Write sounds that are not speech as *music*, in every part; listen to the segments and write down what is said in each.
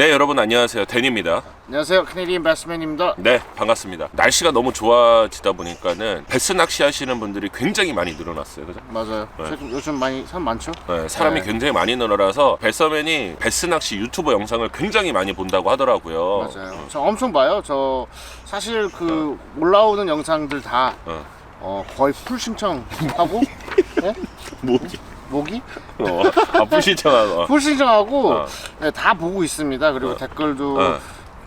네 여러분 안녕하세요 댄입니다 안녕하세요. 캐네디언 배스맨입니다. 네 반갑습니다 날씨가 너무 좋아지다 보니까는 베스 낚시 하시는 분들이 굉장히 많이 늘어났어요 그죠? 맞아요. 네. 최근 요즘 많이 사람 많죠? 네, 사람이 네. 굉장히 많이 늘어나서 베서맨이 베스 낚시 유튜버 영상을 굉장히 많이 본다고 하더라고요 맞아요. 저 엄청 봐요. 저 사실 그 올라오는 영상들 다 어. 어, 거의 풀 신청하고 네? *laughs* 뭐지? 모기 어, 아프 신청하고 풀 *laughs* 신청하고 어. 네, 다 보고 있습니다. 그리고 어. 댓글도 어.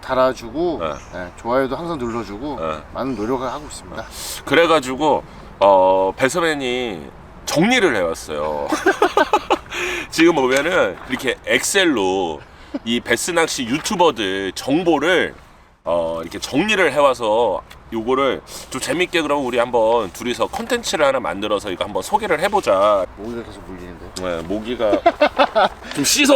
달아주고 어. 네, 좋아요도 항상 눌러주고 어. 많은 노력을 하고 있습니다. 그래가지고 어, 배서맨이 정리를 해왔어요. *laughs* 지금 보면은 이렇게 엑셀로 이 베스 낚시 유튜버들 정보를 어, 이렇게 정리를 해와서 요거를 좀 재밌게 그럼 우리 한번 둘이서 컨텐츠를 하나 만들어서 이거 한번 소개를 해보자. 모기가 계속 물리는데. 네, 모기가 *laughs* 좀 씻어.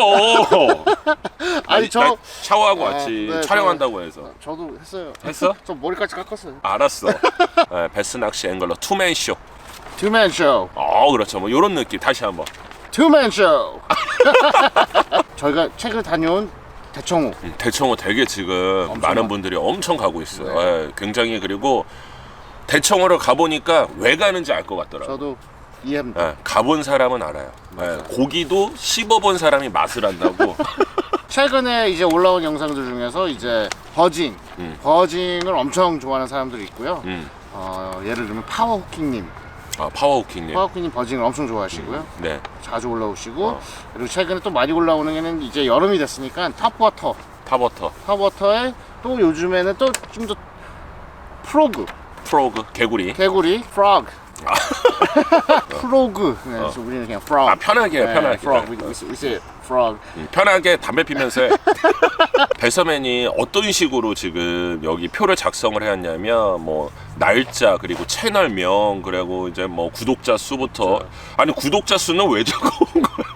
아니, 저- 나 샤워하고 아, 왔지 네, 촬영한다고 해서 저도 했어요. 했어? *laughs* 저 머리까지 깎았어요. 알았어. *laughs* 네, 베스 낚시 앵글러 투맨 쇼. 투맨 쇼. 어 그렇죠 뭐 요런 느낌 다시 한번 투맨 쇼. 저희가 최근에 다녀온 대청호. 음, 대청호 되게 지금 엄청 많은 많- 분들이 엄청 가고 있어요 네. 예, 굉장히 그리고 대청호를 가보니까 왜 가는지 알 것 같더라고요 저도 이해합니다. 예, 가본 사람은 알아요 예, 고기도 씹어본 사람이 맛을 안다고 *laughs* 최근에 이제 올라온 영상들 중에서 이제 버징, 음. 버징을 엄청 좋아하는 사람들이 있고요. 음. 어, 예를 들면 파워후킹님, 아 파워후킹님. 파워후킹님 버징을 엄청 좋아하시고요. 네. 자주 올라오시고. 어. 그리고 최근에 또 많이 올라오는 게는 이제 여름이 됐으니까 탑워터, 탑워터. 탑워터에 또 요즘에는 또 좀 더 프로그, 프로그 개구리. 개구리, 프로그. *laughs* 프로그. 네, 그래서 우리는 그냥 프로그. 아 편하게 해, 편하게 프로그. We, we say frog. 음, 편하게 담배 피면서 해. *laughs* 배서맨이 어떤 식으로 지금 여기 표를 작성을 해왔냐면 뭐 날짜 그리고 채널명 그리고 이제 뭐 구독자 수부터 아니 구독자 수는 왜 *laughs* 적어온 거야?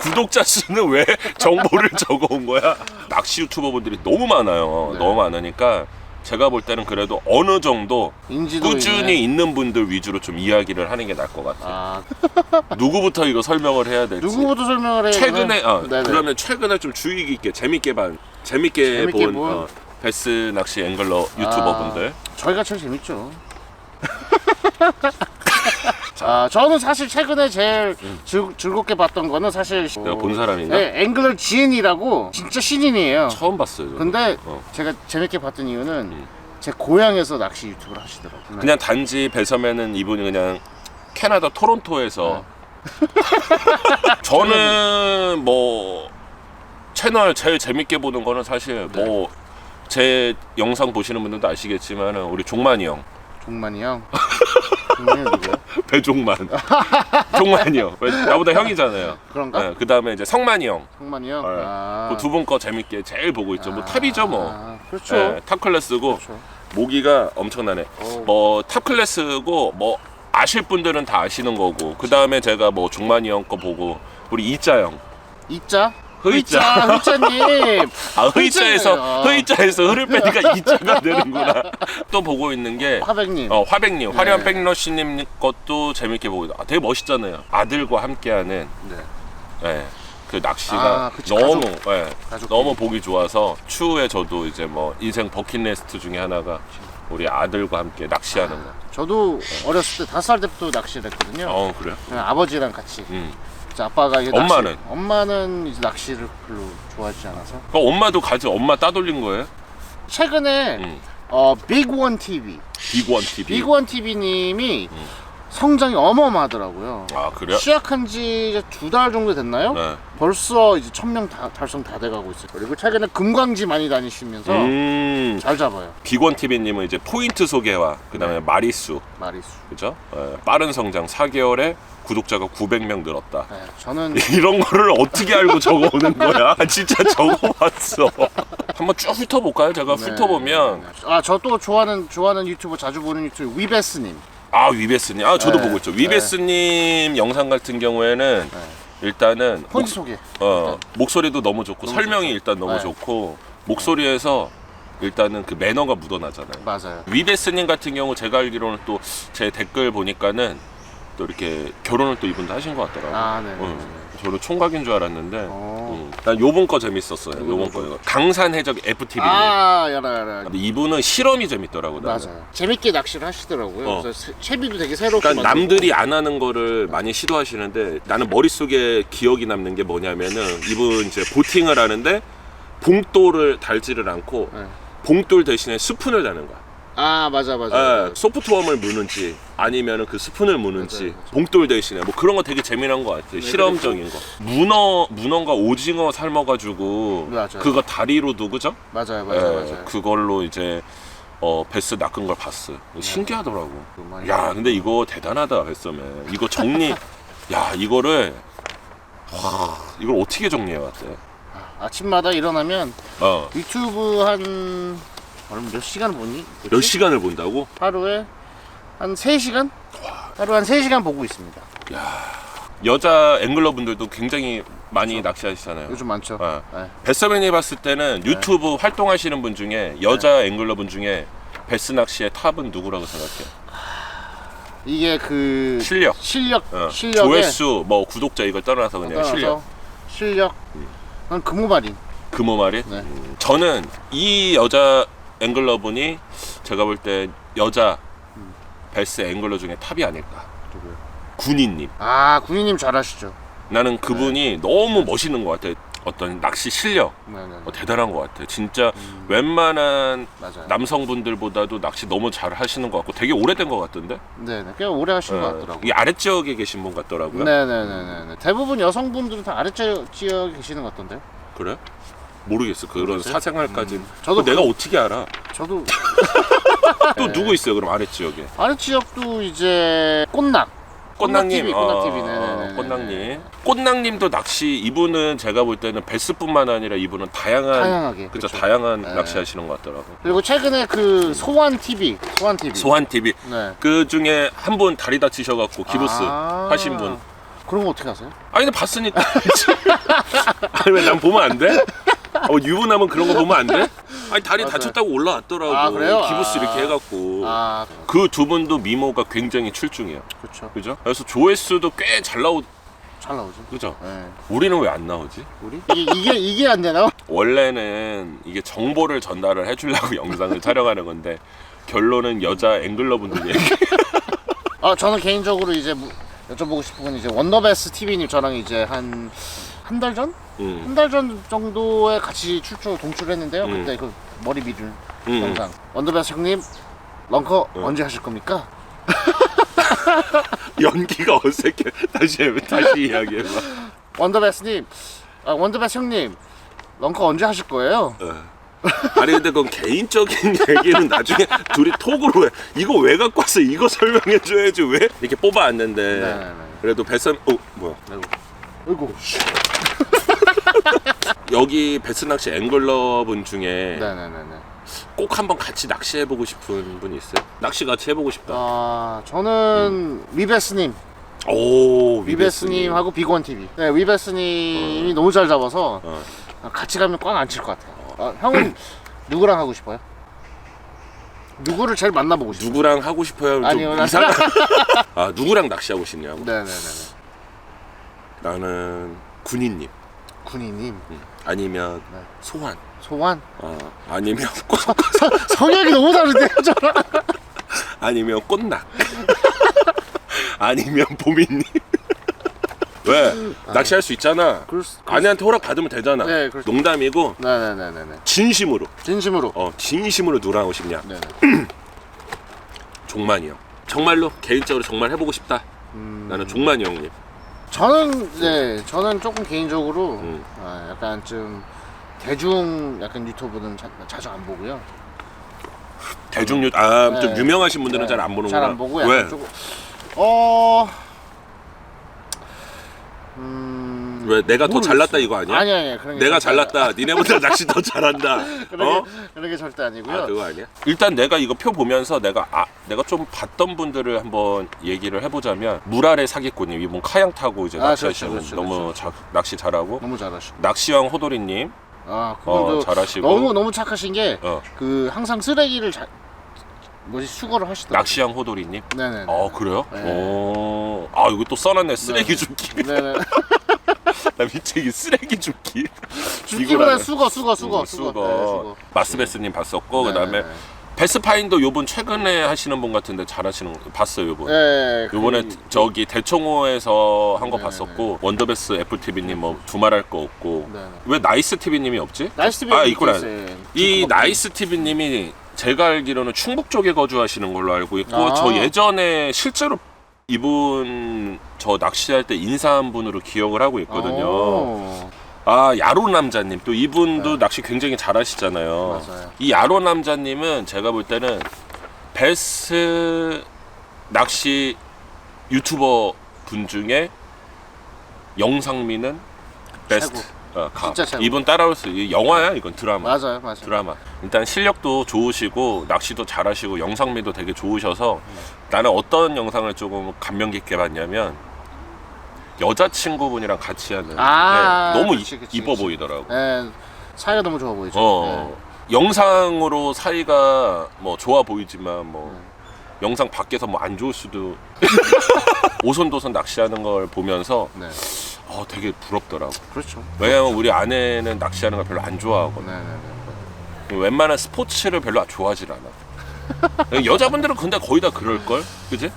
구독자 수는 왜 정보를 적어온 거야? 낚시 유튜버 분들이 너무 많아요. 네. 너무 많으니까 제가 볼 때는 그래도 어느 정도 인지도 꾸준히 있는. 있는 분들 위주로 좀 이야기를 하는 게 나을 것 같아요. 아, *laughs* 누구부터 이거 설명을 해야 될지. 누구부터 설명을 해요? 최근에 어, 네네. 그러면 최근에 좀 주의 깊게 재밌게 본 재밌게, 재밌게 본, 본. 어, 베스 낚시 앵글러 유튜버분들 저희가 제일 재밌죠. *laughs* 아, 저는 사실 최근에 제일 즐, 즐겁게 봤던 거는 사실 내가 본 사람인가? 네, 앵글러 지인이라고 진짜 신인이에요. 처음 봤어요. 저는. 근데 어. 제가 재밌게 봤던 이유는 제 고향에서 낚시 유튜브를 하시더라고요. 그냥 단지 배서면은 이분이 그냥 캐나다 토론토에서 네. *laughs* 저는 뭐 채널 제일 재밌게 보는 거는 사실 네. 뭐제 영상 보시는 분들도 아시겠지만은 우리 종만이 형 종만이 형. *laughs* 누구야? *laughs* 배종만 종만이 형 왜- 나보다 형이잖아요. 그런가? 그 다음에 이제 성만이 형. 종만이 형. 네. 아. 그두 분 거 재밌게 제일 보고 있죠. 뭐 탑이죠 뭐. 아, 그렇죠. 네, 탑 클래스고 그렇죠. 모기가 엄청나네. 어. 뭐탑 클래스고 뭐 아실 분들은 다 아시는 거고 그 다음에 제가 뭐 종만이 형 거 보고 우리 이자 형. 이자? 흐이자. 흐이자님. 아 흐이자예요. 흐이자에서 흐를 빼니까 *laughs* 이자가 되는구나. 또 보고 있는 게 화백님. 어, 화백님, 화려한 네. 백러시님 것도 재밌게 보고 있다. 아, 되게 멋있잖아요. 아들과 함께하는 네. 예, 그 낚시가 아, 그치, 너무 가족. 예, 가족 너무 보기 좋아서 추후에 저도 이제 뭐 인생 버킷리스트 중에 하나가 우리 아들과 함께 낚시하는 거. 저도 어렸을 때 다섯 살 때부터 낚시를 했거든요. 어 그래? 그냥 아버지랑 같이. 음. 이제 아빠가 이제 엄마는? 낚시, 엄마는 이제 낚시를 별로 좋아하지 않아서. 그 엄마도 가지 엄마 따돌린 거예요? 최근에 음. 어 빅원 TV, 비구원 TV. 빅원 TV님이 성장이 어마어마하더라고요. 아 그래요? 시작한 지 두 달 정도 됐나요? 네. 벌써 이제 천명 달성 다 돼가고 있어요. 그리고 최근에 금광지 많이 다니시면서 음. 잘 잡아요. 비건 TV님은 이제 포인트 소개와 그다음에 네. 마리수, 마리수. 그죠? 예, 빠른 성장 4개월에 구독자가 900명 늘었다. 네, 저는 *laughs* 이런 거를 어떻게 알고 적어오는 거야? 아, *laughs* 진짜 적어왔어. *laughs* 한번 쭉 훑어볼까요? 제가 훑어보면 아 저 또 좋아하는 좋아하는 유튜버 자주 보는 유튜버 위베스님. 아 위베스님, 아 저도 네. 보고 있죠. 위베스님 영상 같은 경우에는 일단은 목, 포인트 소개. 어, 목소리도 너무 좋고 너무 설명이 좋죠. 일단 너무 네. 좋고 목소리에서 일단은 그 매너가 묻어나잖아요. 맞아요. 위베스님 같은 경우 제가 알기로는 또 제 댓글 보니까는 또 이렇게 결혼을 또 이분도 하신 것 같더라고요. 아 네. 어, 저는 총각인 줄 알았는데 어. 음, 난 요번 거 재밌었어요. 요번 거 이거. 강산 해적 FTV. 아, 야라 야라. 근데 이분은 실험이 재밌더라고. 나는. 맞아요. 재밌게 낚시를 하시더라고요. 어. 그래서 세- 채비도 되게 새롭게 그러니까 만들고. 남들이 안 하는 거를 많이 시도하시는데 나는 머릿속에 기억이 남는 게 뭐냐면은 이분 이제 보팅을 하는데 봉돌을 달지를 않고 네. 봉돌 대신에 스푼을 다는 거야. 아, 맞아 맞아. 예, 소프트웜을 무는지 아니면은 그 스푼을 무는지 맞아요, 맞아요. 봉돌 대신에 뭐 그런 거 되게 재미난 것 같아요. 실험적인 거. 문어 문어가 오징어 삶아가지고 맞아요. 그거 다리로도 그죠? 맞아요 예, 맞아요 맞아요. 그걸로 이제 어 베스 낚은 걸 봤어요. 신기하더라고. 그 많이 야 근데 이거 대단하다 베스맨. 이거 정리. *laughs* 야 이거를 와 이걸 어떻게 정리해 왔대? 아침마다 일어나면 어. 유튜브 한 얼마 몇 시간 보니? 몇 그치? 시간을 본다고? 하루에 한 3시간? 하루 한 3시간 보고 있습니다. 여자 앵글러 분들도 굉장히 많이 낚시하시잖아요. 요즘 많죠. 어. 네. 베스맨이 봤을 때는 유튜브 활동하시는 분 중에 여자 앵글러 분 중에 베스 낚시의 탑은 누구라고 생각해? 이게 그 실력. 실력 어. 실력에 조회수, 뭐 구독자 이걸 떠나서 그냥 떠나서 실력. 실력. 난 금호발인. 금호 말이? 네. 음, 저는 이 여자 앵글러 분이 제가 볼 때 여자 베스 앵글러 중에 탑이 아닐까. 누구요? 군인님. 아 군인님 잘하시죠. 나는 그분이 너무 멋있는 것 같아. 어떤 낚시 실력 네네. 어, 대단한 것 같아. 진짜 웬만한 맞아요. 남성분들보다도 낚시 너무 잘 하시는 것 같고 되게 오래된 것 같던데. 네네. 꽤 오래 하신 것 어, 같더라고요. 이 아래 지역에 계신 분 같더라고요. 네네네네. 대부분 여성분들은 다 아래쪽 지역에 계시는 것 같던데요. 그래? 모르겠어. 그런 모르겠어요? 사생활까지. 음, 저도 그거 내가 그- 어떻게 알아? 저도 *laughs* 또 네. 누구 있어요? 그럼 아래 지역에? 아래 지역도 이제 꽃낙. 꽃낭님, 꽃낙TV, 꽃낙TV. 네네네. 어, 꽃낭님. 꽃낭님도 낚시 이분은 제가 볼 때는 베스뿐만 아니라 이분은 다양한 다양하게. 그죠 그쵸. 다양한 네. 낚시하시는 것 같더라고. 그리고 최근에 그 소환 TV, 소환 TV. 소환 TV 네. 그 중에 한 분 다리 다치셔갖고 기부스 아. 하신 분. 그런 거 어떻게 하세요? 아니 근데 봤으니까. *laughs* 아니 왜 난 보면 안 돼? 어, 유부남은 그런 거 보면 안 돼? 아니 다리. 다쳤다고 올라왔더라고. 아, 그래요? 기부스 아. 이렇게 해갖고. 아, 그 두 분도 미모가 굉장히 출중해요. 그렇죠. 그죠? 그래서 조회수도 꽤 잘 나오. 잘 나오죠. 그죠? 네. 우리는 왜 안 나오지? 우리 이게 이게 이게 안 되나? 원래는 이게 정보를 전달을 해주려고 *laughs* 영상을 촬영하는 건데 결론은 여자 앵글러분들 얘기. 아 저는 개인적으로 이제 무- 여쭤보고 싶은 건 이제 원더베스 TV님 저랑 이제 한 한 달 전? 음, 한 달 전 정도에 같이 출조 동출했는데요. 음. 그때 그 머리 밀을 음. 영상. 원더베스 형님 런커 음. 언제 하실 겁니까? *laughs* 연기가 어색해. 다시 해, 다시 이야기해봐. 원더베스님, 아 원더베스 형님 런커 언제 하실 거예요? 어. 아니 근데 그건 개인적인 *laughs* 얘기는 나중에 둘이 톡으로 해. 이거 왜 갖고 왔어? 이거 설명해 줘야지 왜? 이렇게 뽑아왔는데 네네네. 그래도 배선 어 뭐야? 아이고, 아이고. *laughs* 여기 베스 낚시 앵글러 분 중에 네네네네. 꼭 한번 같이 낚시해 보고 싶은 분이 있어요? 낚시 같이 해보고 싶다. 아 저는 위베스님, 오 위베스님하고 비건 TV. 네 위베스님이 너무 잘 잡아서 어. 같이 가면 꽝 안 칠 것 같아요. 아, 형은 *clears throat* 누구랑 하고 싶어요? 누구를 제일 만나보고 싶어요? 누구랑 하고 싶어요? 좀 아니요, 나- 이상. *laughs* 아 누구랑 낚시하고 싶냐고? 네네네네. 나는 군인님 군인님, 아니면 네. 소환. 소환. 어, 아니면 꽃 성향이 너무 다른데요, 저랑? *laughs* 아니면 꽃낙. *laughs* 아니면 보민님. *laughs* 왜 낚시할 수 있잖아. 그럴 수- 아내한테 허락 받으면 되잖아. 네, 그럴 수- 농담이고 네네네네네. 진심으로. 진심으로. 어 진심으로 누구랑 싶냐? 네네. *clears throat* 종만이요. 정말로 개인적으로 정말 해보고 싶다. 음, 나는 종만이 형님. 저는 네, 저는 조금 개인적으로 음. 아, 약간 좀 대중 약간 유튜브는 자, 자주 안 보고요. 대중유 아좀 네. 유명하신 분들은 잘 안 보는구나. 잘 안 보고 약간 왜? 조금 어. 음. 왜 내가 더. 잘났다 이거 아니야? 아니 아니 그런 게 내가 절대- 잘났다. 니네보다 낚시 더 잘한다. *laughs* 그런 어? 게, 그런 게 절대 아니고요. 아 그거 아니야? 일단 내가 이거 표 보면서 내가 아 내가 좀 봤던 분들을 한번 얘기를 해보자면 물 아래 사기꾼님 이분 카양 타고 이제 아, 낚시하시는 그렇죠, 분 그렇죠, 너무 자, 낚시 잘하고 너무 잘하시고. 낚시왕 호돌이님 아어 그분도 잘하시고 너무 너무 착하신 게그어 항상 쓰레기를 잘 뭐지 수거를 하시더라고요. 낚시왕 호돌이님 네네. 어 그래요? 네. 어, 아 이거 또 써놨네 쓰레기 네. 줍기 네네. *laughs* *laughs* 나 미치기 쓰레기 줍기. 죽기보다 수거 수거 수거 음, 수거. 수거 네, 수거. 마스베스님 봤었고 네, 그다음에 네. 베스파인도 요번 최근에 하시는 분 같은데 잘하시는 거 봤어요 요번. 네, 요번에 그- 저기 대청호에서 한 거 네, 봤었고 원더베스 애플 TV님 뭐 두말할 거 없고 네, 네. 왜 나이스 TV님이 없지? 나이스 TV 아 있구나. 있어요. 이 나이스 TV님이 제가 알기로는 충북 쪽에 거주하시는 걸로 알고 있고 아. 저 예전에 실제로 이분 저 낚시할 때 인사한 분으로 기억을 하고 있거든요. 오, 아 야로 남자님 또 이분도 네. 낚시 굉장히 잘하시잖아요. 맞아요. 이 야로 남자님은 제가 볼 때는 베스 낚시 유튜버 분 중에 영상미는 베스트. 최고. 어, 가. 진짜 최고. 이분 따라올 수. 이 영화야 이건 드라마. 맞아요, 맞아요. 드라마. 일단 실력도 좋으시고 낚시도 잘하시고 영상미도 되게 좋으셔서 나는 어떤 영상을 조금 감명 깊게 봤냐면 여자친구분이랑 같이 하는 아, 네, 너무 그치, 이, 그치, 이뻐 그치. 보이더라고. 네, 사이가 너무 좋아 보이죠. 어. 영상으로 사이가 뭐 좋아 보이지만 뭐 네. 영상 밖에서 뭐 안 좋을 수도 *laughs* 오손도손 낚시하는 걸 보면서 네. 네. 어 되게 부럽더라고. 그렇죠. 왜냐면 우리 아내는 낚시하는 걸 별로 안 좋아하거든. 네, 네, 네. 웬만한 스포츠를 별로 좋아하질 않아. *laughs* 여자분들은 근데 거의 다 그럴 걸, 그지?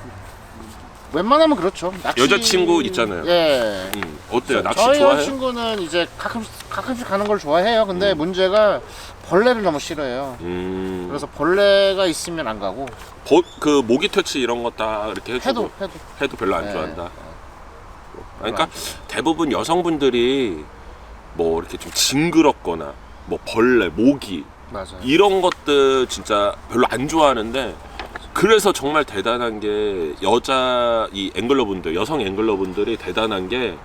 웬만하면 그렇죠. 낚시... 여자친구 있잖아요. 예. 응. 어때요? 낚시 저희 좋아해요? 음. 여자친구는 이제 가끔씩 가끔씩 가는 걸 좋아해요. 근데 문제가 벌레를 너무 싫어해요. 음. 그래서 벌레가 있으면 안 가고 버, 그 모기 퇴치 이런 거 다 이렇게 해주고 해도 해도 해도 별로 안 네. 좋아한다. 그러니까 대부분 여성분들이 뭐 이렇게 좀 징그럽거나 뭐 벌레, 모기 맞아요. 이런 것들 진짜 별로 안 좋아하는데 그래서 정말 대단한 게 여자 이 앵글러분들 여성 앵글러분들이 대단한 게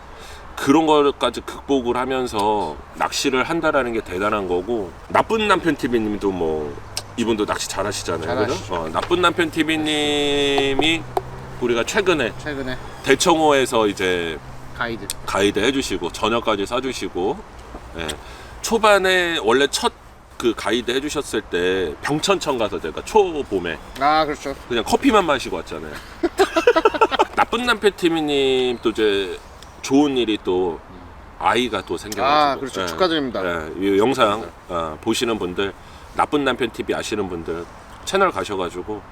그런 것까지 극복을 하면서 낚시를 한다라는 게 대단한 거고 나쁜 남편 TV님도 뭐 이분도 낚시 잘하시잖아요. 잘하시죠. 그죠? 어, 나쁜 남편 TV님이 우리가 최근에 최근에 대청호에서 이제 가이드. 가이드 해주시고 저녁까지 사주시고 예. 초반에 원래 첫 그 가이드 해주셨을 때 병천천 가서 제가 초봄에 아 그렇죠. 그냥 커피만 마시고 왔잖아요. *laughs* 나쁜 남편 티미님 또 이제 좋은 일이 또 아이가 또 생겨가지고 아 그렇죠. 예. 축하드립니다. 예, 이 영상 어, 보시는 분들 나쁜 남편 TV 아시는 분들 채널 가셔가지고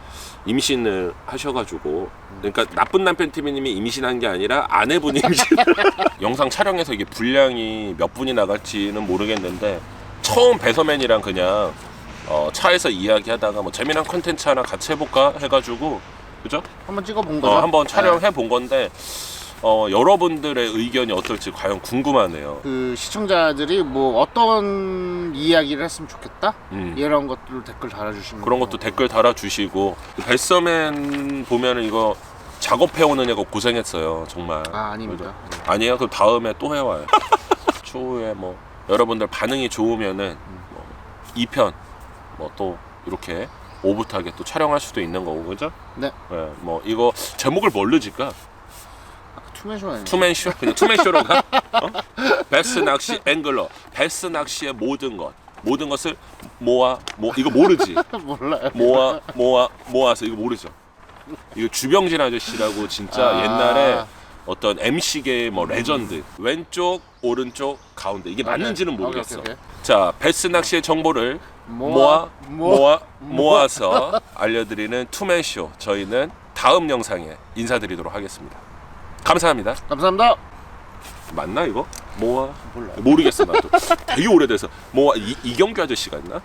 임신을 하셔가지고 그러니까 나쁜 남편 TV님이 임신한 게 아니라 아내분이 임신. *laughs* *laughs* 영상 촬영해서 이게 분량이 몇 분이 나갈지는 모르겠는데 처음 배서맨이랑 그냥 어, 차에서 이야기하다가 뭐 재미난 컨텐츠 하나 같이 해볼까 해가지고 그죠? 한번 찍어본 거죠. 어, 한번 네. 촬영해 본 건데 어, 여러분들의 의견이 어떨지 과연 궁금하네요. 그 시청자들이 뭐 어떤 이야기를 했으면 좋겠다 음. 이런 것들 댓글 달아주시면 그런 것도 댓글 달아주시고 벨서맨 보면은 이거 작업해 오는 애가 고생했어요 정말 아 아닙니다. 아니에요 그 다음에 또 해와요 *laughs* 추후에 뭐 여러분들 반응이 좋으면은 뭐 2편 뭐 또 이렇게 오붓하게 또 촬영할 수도 있는 거고 그죠? 네. 네, 뭐 이거 제목을 뭘로 질까? 투맨쇼 아니에요? 투맨쇼? 그냥 투맨쇼로 가? *laughs* 어? 베스 낚시 앵글러 베스 낚시의 모든 것 모든 것을 모아 모 이거 모르지? *laughs* 몰라요. 모아 모아 모아서 이거 모르죠. 이거 주병진 아저씨라고 진짜 아. 옛날에 어떤 MC계의 뭐 레전드 왼쪽 오른쪽 가운데 이게 맞는지는 오케이, 모르겠어. 오케이, 오케이. 자 베스 낚시의 정보를 모아 모아 모아서 알려드리는 투맨 쇼 저희는 다음 영상에 인사드리도록 하겠습니다. 감사합니다. 감사합니다. 맞나 이거? 모아 몰라요. 모르겠어 나도 되게 오래돼서 모아 이, 이경규 아저씨 같나?